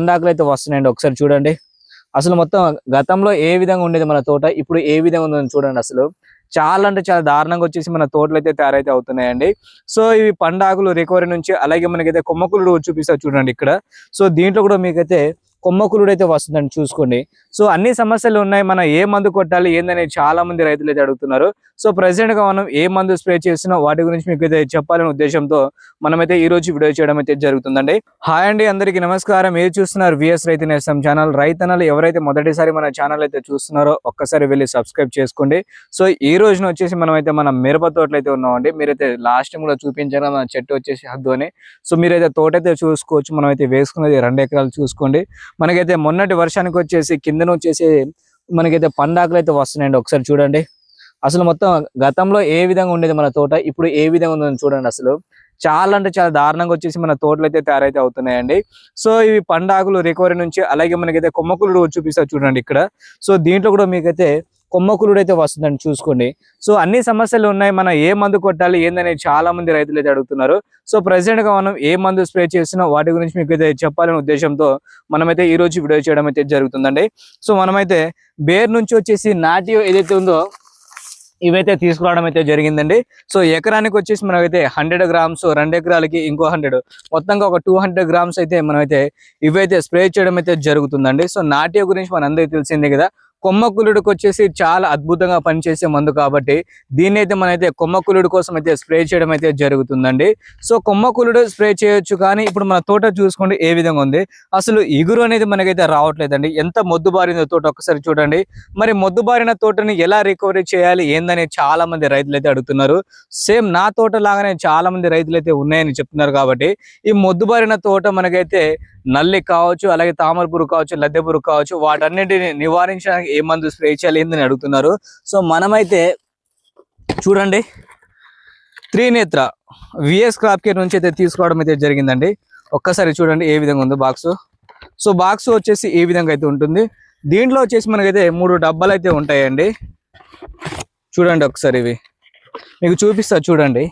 పండాకులు అయితే వస్తున్నాయండి. ఒకసారి చూడండి. అసలు మొత్తం గతంలో ఏ విధంగా ఉండేది మన తోట ఇప్పుడు ఏ విధంగా ఉందని చూడండి అసలు. చాలా అంటే చాలా దారుణంగా వచ్చేసి మన తోటలు అయితే తయారైతే అవుతున్నాయండి. సో ఇవి పండాకులు రికవరీ నుంచి అలాగే మనకైతే కొమ్మకులు చూపిస్తారు చూడండి ఇక్కడ. సో దీంట్లో కూడా మీకైతే కొమ్మకులుడు అయితే వస్తుందండి చూసుకోండి. సో అన్ని సమస్యలు ఉన్నాయి. మనం ఏ మందు కొట్టాలి ఏందనేది చాలా మంది రైతులు అయితే అడుగుతున్నారు. సో ప్రెసెంట్గా మనం ఏ మందు స్ప్రే చేసినా వాటి గురించి మీకు అయితే చెప్పాలనే ఉద్దేశంతో మనమైతే ఈ రోజు వీడియో చేయడం అయితే జరుగుతుందండి. హాయ్ అండి అందరికీ నమస్కారం. మీరు చూస్తున్నారు విఎస్ రైతు నేస్తం ఛానల్. రైతనాలు ఎవరైతే మొదటిసారి మన ఛానల్ అయితే చూస్తున్నారో ఒక్కసారి వెళ్ళి సబ్స్క్రైబ్ చేసుకోండి. సో ఈ రోజున వచ్చేసి మనం అయితే మన మిరప తోటలు అయితే ఉన్నామండి. మీరైతే లాస్ట్ టైం కూడా చూపించాను మన చెట్టు వచ్చేసి హద్దు అని. సో మీరైతే తోట అయితే చూసుకోవచ్చు. మనం అయితే వేసుకున్నది రెండు ఎకరాలు చూసుకోండి. మనకైతే మొన్నటి వర్షానికి వచ్చేసి కిందన వచ్చేసి మనకైతే పండాకులు అయితే వస్తున్నాయండి. ఒకసారి చూడండి. అసలు మొత్తం గతంలో ఏ విధంగా ఉండేది మన తోట ఇప్పుడు ఏ విధంగా ఉందని చూడండి అసలు. చాలా అంటే చాలా దారుణంగా వచ్చేసి మన తోటలు అయితే తయారైతే అవుతున్నాయండి. సో ఇవి పండాకులు రికవరీ నుంచి అలాగే మనకైతే కొమ్మకులు చూపిస్తారు చూడండి ఇక్కడ. సో దీంట్లో కూడా మీకైతే కొమ్మకులుడు అయితే వస్తుందండి చూసుకోండి. సో అన్ని సమస్యలు ఉన్నాయి మనం ఏ మందు కొట్టాలి ఏందనేది చాలా మంది రైతులు అయితే అడుగుతున్నారు. సో ప్రెసెంట్గా మనం ఏ మందు స్ప్రే చేసినా వాటి గురించి మీకు అయితే చెప్పాలనే ఉద్దేశంతో మనమైతే ఈ రోజు వీడియో చేయడం అయితే జరుగుతుందండి. సో మనమైతే బేర్ నుంచి వచ్చేసి నాటి ఏదైతే ఉందో ఇవైతే తీసుకురావడం అయితే జరిగిందండి. సో ఎకరానికి వచ్చేసి మనమైతే హండ్రెడ్ గ్రామ్స్ రెండు ఎకరాలకి ఇంకో హండ్రెడ్. మొత్తంగా ఒక టూ హండ్రెడ్ గ్రామ్స్ అయితే మనమైతే ఇవైతే స్ప్రే చేయడం అయితే జరుగుతుందండి. సో నాట్య గురించి మనందరికీ తెలిసిందే కదా. కొమ్మకులుడికి వచ్చేసి చాలా అద్భుతంగా పనిచేసే మందు కాబట్టి దీన్ని అయితే మనైతే కొమ్మకులుడు కోసం అయితే స్ప్రే చేయడం అయితే జరుగుతుందండి. సో కొమ్మకులుడు స్ప్రే చేయొచ్చు కానీ ఇప్పుడు మన తోట చూసుకోండి ఏ విధంగా ఉంది. అసలు ఇగురు అనేది మనకైతే రావట్లేదండి. ఎంత మొద్దుబారిందో తోట ఒకసారి చూడండి. మరి మొద్దుబారిన తోటని ఎలా రికవరీ చేయాలి ఏందని చాలా మంది రైతులు అయితే అడుగుతున్నారు. సేమ్ నా తోట లాగానే చాలా మంది రైతులు అయితే ఉన్నాయని చెప్తున్నారు కాబట్టి ఈ మొద్దుబారిన తోట మనకైతే నల్లి కావచ్చు అలాగే తామరపురు కావచ్చు లద్దె పురుగు కావచ్చు వాటన్నిటిని నివారించడానికి ఏ మందు స్ప్రే చేయాలి ఏందని అడుగుతున్నారు. సో మనమైతే చూడండి. త్రినేత్ర విఎస్ క్రాప్ కేర్ నుంచి అయితే తీసుకోవడం అయితే జరిగిందండి. ఒక్కసారి చూడండి ఏ విధంగా ఉందో బాక్స్. సో బాక్స్ వచ్చేసి ఏ విధంగా అయితే ఉంటుంది. దీంట్లో వచ్చేసి మనకైతే మూడు డబ్బాలు అయితే ఉంటాయండి. చూడండి ఒకసారి ఇవి. మీకు చూపిస్తా చూడండి.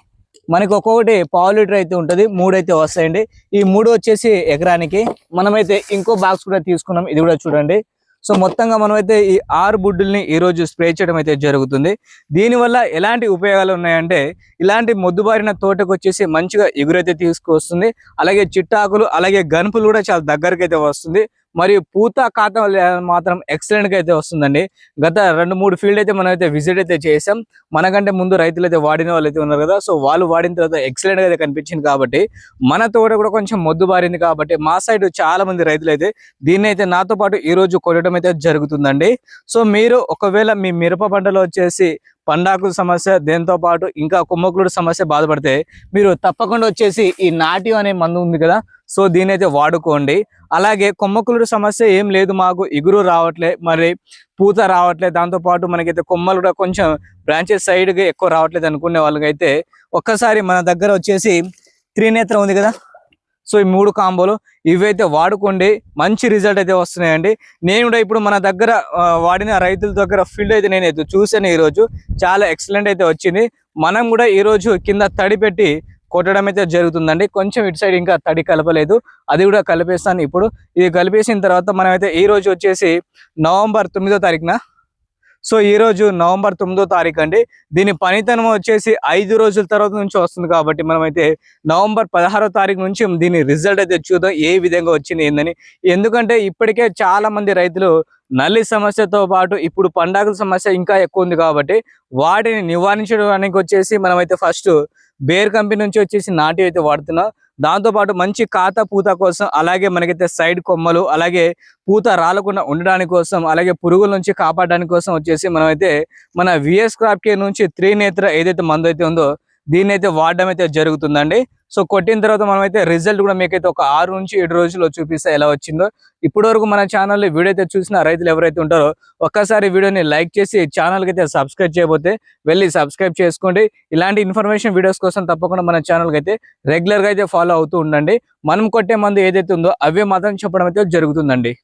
మనకి ఒక్కొక్కటి పావు లీటర్ అయితే ఉంటుంది మూడు అయితే వస్తాయండి. ఈ మూడు వచ్చేసి ఎకరానికి. మనమైతే ఇంకో బాక్స్ కూడా తీసుకున్నాం ఇది కూడా చూడండి. సో మొత్తంగా మనమైతే ఈ ఆరు బుడ్డుల్ని ఈ రోజు స్ప్రే చేయడం అయితే జరుగుతుంది. దీనివల్ల ఎలాంటి ఉపయోగాలు ఉన్నాయంటే ఇలాంటి మొద్దుబారిన తోటకు వచ్చేసి మంచిగా ఎగురైతే తీసుకువస్తుంది అలాగే చిట్టాకులు అలాగే గనుపులు కూడా చాలా దగ్గరకైతే వస్తుంది. మరియు పూత ఖాతా మాత్రం ఎక్సలెంట్గా అయితే వస్తుందండి. గత రెండు మూడు ఫీల్డ్ అయితే మనం అయితే విజిట్ అయితే చేసాం మనకంటే ముందు రైతులు అయితే వాడిన వాళ్ళు అయితే ఉన్నారు కదా సో వాళ్ళు వాడిన తర్వాత ఎక్సలెంట్గా అయితే కనిపించింది కాబట్టి మన తోట కూడా కొంచెం మొద్దు బారింది కాబట్టి మా సైడ్ చాలా మంది రైతులు అయితే దీన్ని అయితే నాతో పాటు ఈ రోజు కొట్టడం అయితే జరుగుతుందండి. సో మీరు ఒకవేళ మీ మిరప పంటలో వచ్చేసి పండాకు సమస్య దీంతో పాటు ఇంకా కుమ్మకులుడు సమస్య బాధపడితే మీరు తప్పకుండా వచ్చేసి ఈ నాటి అనే మందు ఉంది కదా సో దీని అయితే వాడుకోండి. అలాగే కొమ్మకులుడు సమస్య ఏం లేదు మాకు ఇగురు రావట్లే మరి పూత రావట్లే దాంతో పాటు మనకైతే కొమ్మలు కూడా కొంచెం బ్రాంచెస్ సైడ్గా ఎక్కువ రావట్లేదు అనుకునే వాళ్ళకైతే ఒక్కసారి మన దగ్గర వచ్చేసి త్రినేత్ర ఉంది కదా? సో ఈ మూడు కాంబోలు ఇవైతే వాడుకోండి. మంచి రిజల్ట్ అయితే వస్తున్నాయండి. నేను కూడా ఇప్పుడు మన దగ్గర వాడిన రైతుల దగ్గర ఫీల్డ్ అయితే నేను అయితే చూసాను ఈరోజు. చాలా ఎక్సలెంట్ అయితే వచ్చింది. మనం కూడా ఈరోజు కింద తడి పెట్టి కొట్టడం అయితే జరుగుతుందండి. కొంచెం ఇటు సైడ్ ఇంకా తడి కలపలేదు. అది కూడా కలిపేస్తాను ఇప్పుడు. ఇది కలిపేసిన తర్వాత మనం అయితే ఈ రోజు వచ్చేసి నవంబర్ తొమ్మిదో తారీఖున. సో ఈ రోజు నవంబర్ తొమ్మిదో తారీఖు అండి. దీని పనితనం వచ్చేసి ఐదు రోజుల తర్వాత నుంచి వస్తుంది కాబట్టి మనమైతే నవంబర్ పదహారో తారీఖు నుంచి దీని రిజల్ట్ అయితే చూద్దాం ఏ విధంగా వచ్చింది ఏందని. ఎందుకంటే ఇప్పటికే చాలా మంది రైతులు నల్లి సమస్యతో పాటు ఇప్పుడు పండాకుల సమస్య ఇంకా ఎక్కువ ఉంది కాబట్టి వాటిని నివారించడానికి వచ్చేసి మనమైతే ఫస్ట్ బేర్ కంపెనీ నుంచి వచ్చేసి నాటి అయితే వాడుతున్నాం. దాంతో పాటు మంచి కాత పూత కోసం అలాగే మనకైతే సైడ్ కొమ్మలు అలాగే పూత రాలకుండా ఉండడానికి కోసం అలాగే పురుగుల నుంచి కాపాడడానికి కోసం వచ్చేసి మనమైతే మన విఎస్ క్రాప్ కేర్ నుంచి త్రినేత్ర ఏదైతే మందు అయితే ఉందో దీన్ని అయితే వాడడం అయితే జరుగుతుందండి. సో కొట్టిన తర్వాత మనమైతే రిజల్ట్ కూడా మీకైతే ఒక ఆరు నుంచి ఏడు రోజుల్లో చూపిస్తే ఎలా వచ్చిందో. ఇప్పటి వరకు మన ఛానల్లో వీడియో అయితే చూసిన రైతులు ఎవరైతే ఉంటారో ఒక్కసారి వీడియోని లైక్ చేసి ఛానల్కి అయితే సబ్స్క్రైబ్ చేయబోతే వెళ్ళి సబ్స్క్రైబ్ చేసుకోండి. ఇలాంటి ఇన్ఫర్మేషన్ వీడియోస్ కోసం తప్పకుండా మన ఛానల్కి అయితే రెగ్యులర్గా అయితే ఫాలో అవుతూ ఉండండి. మనం కొట్టే మందు ఏదైతే ఉందో అవే మాత్రం చెప్పడం అయితే జరుగుతుందండి.